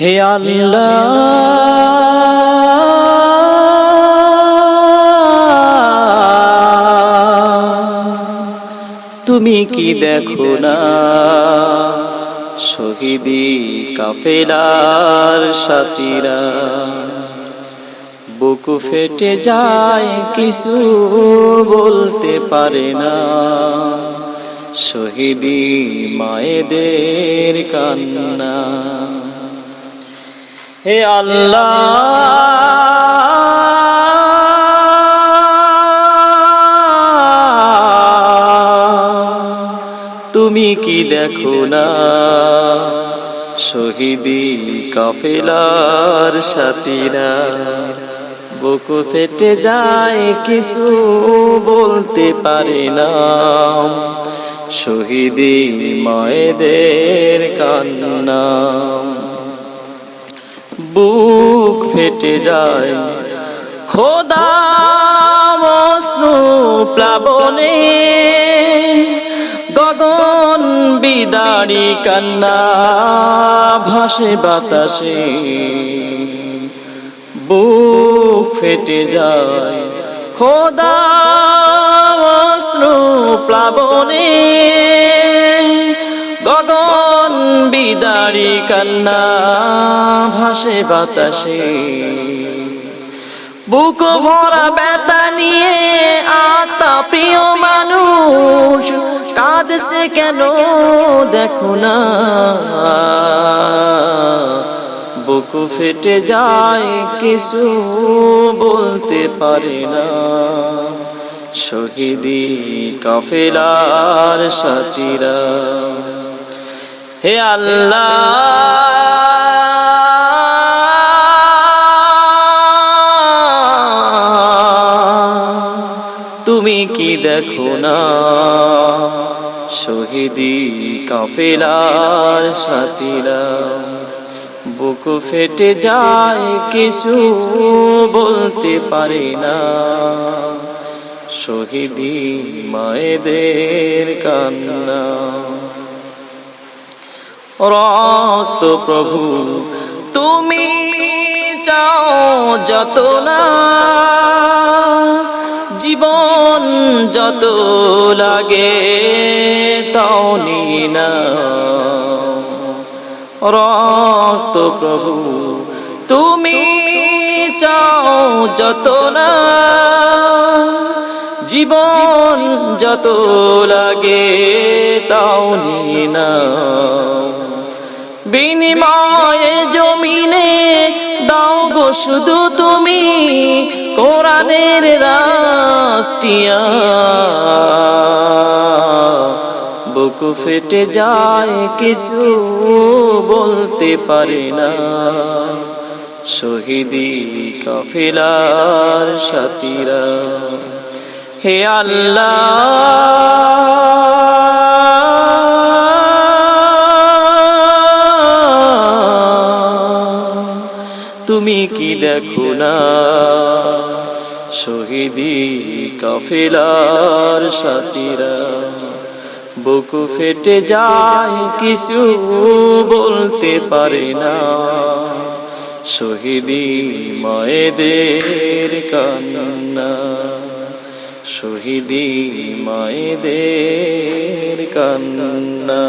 হে আল্লাহ তুমি কি দেখো না শহীদি কাফেলার সাথীরা? বুকু ফেটে যায় কিছু বলতে পারে না। শহীদি মায়েদের কান্না। হে আল্লাহ তুমি কি দেখো না? শহীদি কাফেলার সাথীরা। বুকু ফেটে যায় কিছু বলতে পারে না। শহীদি মায়েদের কান্না। বুক ফেটে যায়। খোদা মশ্রু প্লাবনে, গগন বিদারি কান্না ভাসে বাতাসে। বুক ফেটে যায়। খোদা অশ্রু প্লাবনে বিদারি কান্না ভাসে বাতাসে। বুক ভরা ব্যথা নিয়ে আত্মা প্রিয় মানুষ, কাঁদছে কেন দেখো না। বুকু ফেটে যায় কিছু বলতে পারে না। শহীদি কাফেলার সাথীরা। হে আল্লাহ। তুমি কি দেখো না শহীদি কাফেলার সাথীরা? বুকু ফেটে যায় কিছু বলতে পারে না। শহীদি মায়েদের কান্না। রক্ত প্রভু, তুমি চাও যত না জীবন যত লাগে তাও না রক্ত প্রভু, তুমি চাও যত না জীবন যত লাগে তাও না বিনিময়ে জমিনে দাও গো শুধু তুমি কোরআনের রাষ্ট্রিয়া বুকু ফেটে যায়, কিছু বলতে পারে না। শহীদি কাফেলার সাথীরা, হে আল্লাহ তুমি কি দেখো না? শহীদি কাফেলার সাথীরা, বুকু ফেটে যায়, কিছু বলতে পারে না। শহীদি মায়েদের কান্না, শহীদি মায়েদের কান্না।